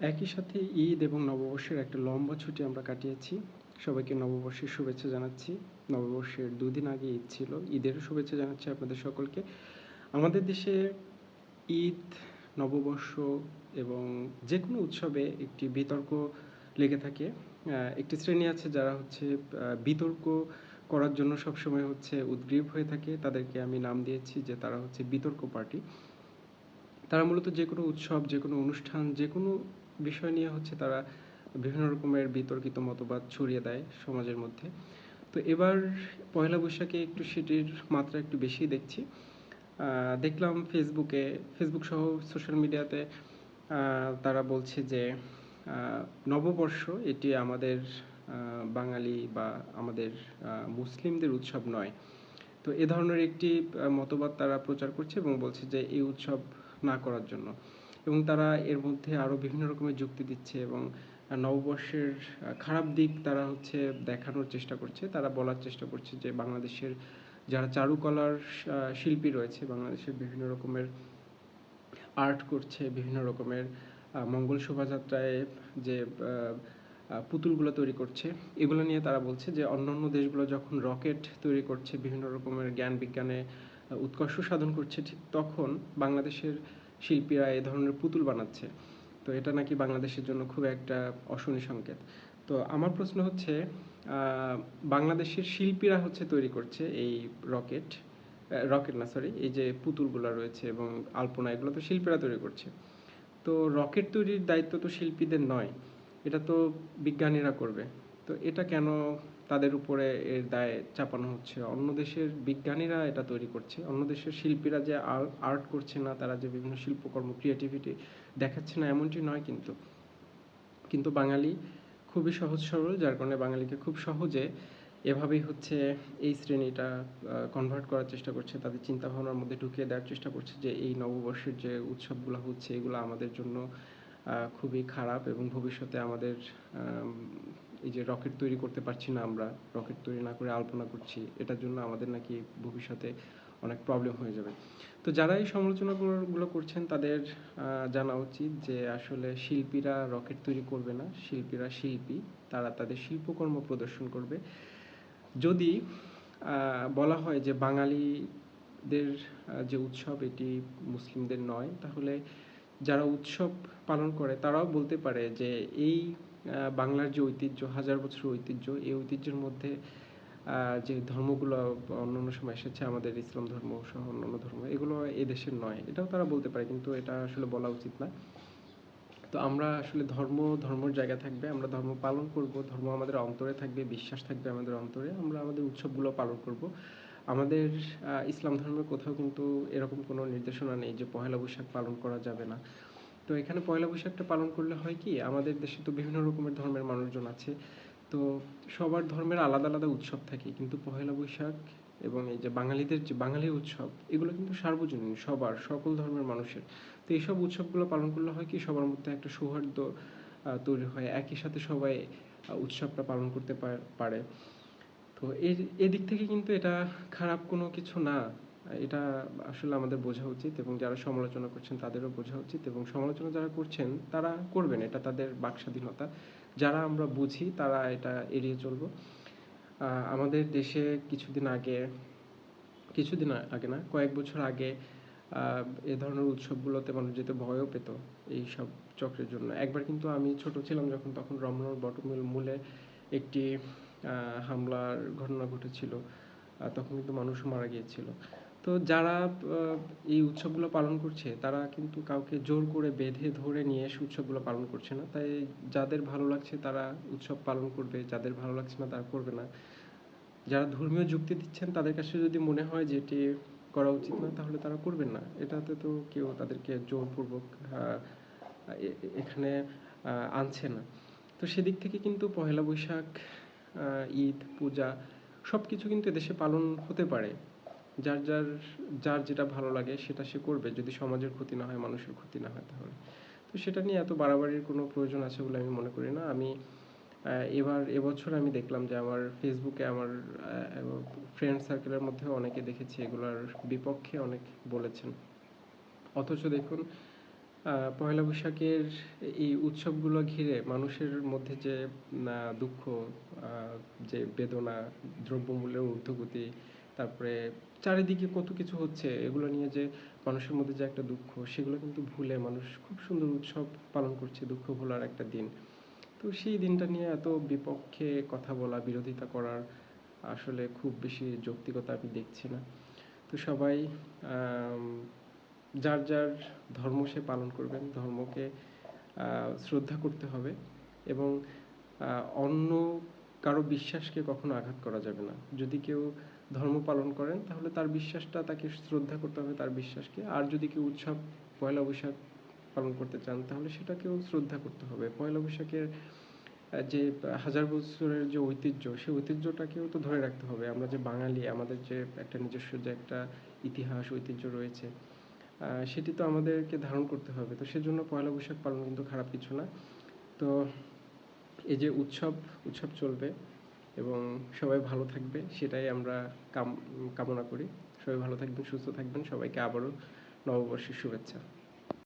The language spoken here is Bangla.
একই সাথে ঈদ এবং নববর্ষের একটা লম্বা ছুটি আমরা কাটিয়েছি। সবাইকে নববর্ষের শুভেচ্ছা জানাচ্ছি। নববর্ষের দুদিন আগে ঈদ ছিল। ঈদের শুভেচ্ছা জানাচ্ছি আপনাদের সকলকে। আমাদের দেশে ঈদ, নববর্ষ এবং যে কোনো উৎসবে একটি বিতর্ক লেগে থাকে। একটি শ্রেণি আছে যারা হচ্ছে বিতর্ক করার জন্য সবসময় হচ্ছে উদ্গ্রীব হয়ে থাকে। তাদেরকে আমি নাম দিয়েছি যে তারা হচ্ছে বিতর্ক পার্টি। তারা মূলত যে কোনো উৎসব যে কোনো অনুষ্ঠান যে কোনো বিষয় নিয়ে হচ্ছে তারা বিভিন্ন রকমের বিতর্কিত মতবাদ ছড়িয়ে দেয় সমাজের মধ্যে। তো এবার পয়লা বৈশাখে একটু সেটির মাত্রা একটু বেশি দেখছি। দেখলাম ফেসবুকে, ফেসবুক সহ সোশ্যাল মিডিয়াতে তারা বলছে যে নববর্ষ এটি আমাদের বাঙালি বা আমাদের মুসলিমদের উৎসব নয়। তো এ ধরনের একটি মতবাদ তারা প্রচার করছে এবং বলছে যে, এই উৎসব না করার জন্য। এবং তারা এর মধ্যে আরও বিভিন্ন রকমের যুক্তি দিচ্ছে এবং নববর্ষের খারাপ দিক তারা হচ্ছে দেখানোর চেষ্টা করছে। তারা বলার চেষ্টা করছে যে বাংলাদেশের যারা চারুকলার শিল্পী রয়েছে, বাংলাদেশের বিভিন্ন রকমের আর্ট করছে, বিভিন্ন রকমের মঙ্গল শোভাযাত্রায় যে পুতুলগুলো তৈরি করছে, এগুলো নিয়ে তারা বলছে যে অন্যান্য দেশগুলো যখন রকেট তৈরি করছে, বিভিন্ন রকমের জ্ঞান বিজ্ঞানে উৎকর্ষ সাধন করছে, ঠিক তখন বাংলাদেশের শিল্পীরা এই ধরনের পুতুল বানাচ্ছে। তো এটা নাকি বাংলাদেশের জন্য খুব একটা অশনি সংকেত। তো আমার প্রশ্ন হচ্ছে বাংলাদেশের শিল্পীরা হচ্ছে তৈরি করছে এই রকেট রকেট না সরি এই যে পুতুলগুলো রয়েছে এবং আলপনা, এগুলো তো শিল্পীরা তৈরি করছে। তো রকেট তৈরির দায়িত্ব তো শিল্পীদের নয়, এটা তো বিজ্ঞানীরা করবে। তো এটা কেন তাদের উপরে এর দায় চাপানো হচ্ছে। অন্য দেশের বিজ্ঞানীরা এটা তৈরি করছে। অন্য দেশের শিল্পীরা যে আর্ট করছে না তারা যে বিভিন্ন শিল্পকর্ম ক্রিয়েটিভিটি দেখাচ্ছে না এমনটি নয় কিন্তু। কিন্তু বাঙালি খুবই সহজ সরল যার কারণে বাঙালিকে খুব সহজে এভাবেই হচ্ছে এই শ্রেণীটা কনভার্ট করার চেষ্টা করছে। তাদের চিন্তা ভাবনার মধ্যে ঢুকিয়ে দেওয়ার চেষ্টা করছে যে এই নববর্ষের যে উৎসবগুলো হচ্ছে এগুলো আমাদের জন্য খুবই খারাপ এবং ভবিষ্যতে আমাদের আম, এই যে রকেট তৈরি করতে পারছি না আমরা, রকেট তৈরি না করে আলপনা করছি, এটার জন্য আমাদের নাকি ভবিষ্যতে অনেক প্রবলেম হয়ে যাবে। তো যারা এই সমালোচনাগুলো করছেন তাদের জানা উচিত যে আসলে শিল্পীরা রকেট তৈরি করবে না, শিল্পীরা শিল্পী, তারা তাদের শিল্পকর্ম প্রদর্শন করবে। যদি বলা হয় যে বাঙালিদের যে উৎসব এটি মুসলিমদের নয়, তাহলে যারা উৎসব পালন করে তারাও বলতে পারে যে এই বাংলার যে ঐতিহ্য, হাজার বছরের ঐতিহ্য, এই ঐতিহ্যের মধ্যে যে ধর্মগুলো অন্যান্য সময় এসেছে, আমাদের ইসলাম ধর্ম সহ অন্যান্য ধর্ম, এগুলো এই দেশের নয়। এটাও তারা বলতে পারে, কিন্তু এটা আসলে বলা উচিত না। তো আমরা আসলে ধর্ম, ধর্মর জায়গা থাকবে, আমরা ধর্ম পালন করব, ধর্ম আমাদের অন্তরে থাকবে, বিশ্বাস থাকবে আমাদের অন্তরে, আমরা আমাদের উৎসবগুলো পালন করব। আমাদের ইসলাম ধর্মের কোথাও কিন্তু এরকম কোনো নির্দেশনা নেই যে পহেলা বৈশাখ পালন করা যাবে না। তো এখানে পয়লা বৈশাখটা পালন করলে হয় কি, আমাদের দেশে তো বিভিন্ন রকমের ধর্মের মানুষজন আছে, তো সবার ধর্মের আলাদা আলাদা উৎসব থাকে, কিন্তু পহেলা বৈশাখ এবং এই যে বাঙালিদের যে বাঙালি উৎসব, এগুলো কিন্তু সার্বজনীন, সবার, সকল ধর্মের মানুষের। তো এইসব উৎসবগুলো পালন করলে হয় কি, সবার মধ্যে একটা সৌহার্দ্য তৈরি হয়, একই সাথে সবাই উৎসবটা পালন করতে পারে তো এই এদিক থেকে কিন্তু এটা খারাপ কোনো কিছু না। এটা আসলে আমাদের বোঝা উচিত এবং যারা সমালোচনা করছেন তাদেরও বোঝা উচিত এবং সমালোচনা যারা করছেন তারা করবেন, এটা তাদের বাক স্বাধীনতা যারা আমরা বুঝি তারা এটা এড়িয়ে চলবো। আমাদের দেশে কিছুদিন আগে কিছুদিন আগে না, কয়েক বছর আগে এ ধরনের উৎসবগুলোতে মানুষ যেতে ভয়ও পেত এই সব চক্রের জন্য। একবার কিন্তু আমি ছোট ছিলাম যখন, তখন রমনার বটমূল মূলে একটি হামলার ঘটনা ঘটেছিল। তখন কিন্তু মানুষ মারা গিয়েছিল। তো যারা এই উৎসবগুলো পালন করছে, তারা কিন্তু কাউকে জোর করে বেঁধে ধরে নিয়ে এসে উৎসবগুলো পালন করছে না। তাই যাদের ভালো লাগছে তারা উৎসব পালন করবে, যাদের ভালো লাগছে না তারা করবে না। যারা ধর্মীয় যুক্তি দিচ্ছেন তাদের কাছে যদি মনে হয় যে এটি করা উচিত না, তাহলে তারা করবেন না। এটাতে তো কেউ তাদেরকে জোরপূর্বক এখানে আনছে না। তো সেদিক থেকে কিন্তু পহেলা বৈশাখ ঈদ, পূজা সব কিছু কিন্তু এদেশে পালন হতে পারে। যার যার যার যেটা ভালো লাগে সেটা সে করবে। যদি সমাজের ক্ষতি না হয়, মানুষের ক্ষতি না হয় তাহলে। তো সেটা নিয়ে এত বাড়াবাড়ির কোনো প্রয়োজন আছে বলে আমি মনে করি না। আমি এবার, এবছর আমি দেখলাম যে আমার ফেসবুকে আমার ফ্রেন্ড সার্কেলের মধ্যে অনেকে দেখেছি এগুলোর বিপক্ষে অনেক বলেছেন। অথচ দেখুন পয়লা বৈশাখের এই উৎসবগুলো ঘিরে মানুষের মধ্যে যে দুঃখ যে বেদনা, দ্রব্যমূল্যের ঊর্ধ্বগতি তারপরে চারিদিকে কত কিছু হচ্ছে, এগুলো নিয়ে যে মানুষের মধ্যে যে একটা দুঃখ, সেগুলো কিন্তু ভুলে মানুষ খুব সুন্দর উৎসব পালন করছে, দুঃখ ভোলার একটা দিন। তো সেই দিনটা নিয়ে এত বিপক্ষে কথা বলা, বিরোধিতা করার আসলে খুব বেশি যৌক্তিকতা আমি দেখছি না। তো সবাই যার যার ধর্ম সে পালন করবেন, ধর্মকে শ্রদ্ধা করতে হবে এবং অন্য কারও বিশ্বাসকে কখনো আঘাত করা যাবে না। যদি কেউ ধর্ম পালন করেন, তাহলে তার বিশ্বাসটা তাকে শ্রদ্ধা করতে হবে তার বিশ্বাসকে। আর যদি কেউ উৎসব, পয়লা বৈশাখ পালন করতে চান, তাহলে সেটাকেও শ্রদ্ধা করতে হবে। পয়লা বৈশাখের যে, হাজার বছরের যে ঐতিহ্য, সেই ঐতিহ্যটাকেও তো ধরে রাখতে হবে। আমরা যে বাঙালি, আমাদের যে একটা নিজস্ব যে একটা ইতিহাস, ঐতিহ্য রয়েছে সেটি তো আমাদেরকে ধারণ করতে হবে। তো সেজন্য পয়লা বৈশাখ পালন কিন্তু খারাপ কিছু না। তো এই যে উৎসব উৎসব চলবে এবং সবাই ভালো থাকবে, সেটাই আমরা কাম, কামনা করি। সবাই ভালো থাকবেন, সুস্থ থাকবেন। সবাইকে আবারও নববর্ষের শুভেচ্ছা।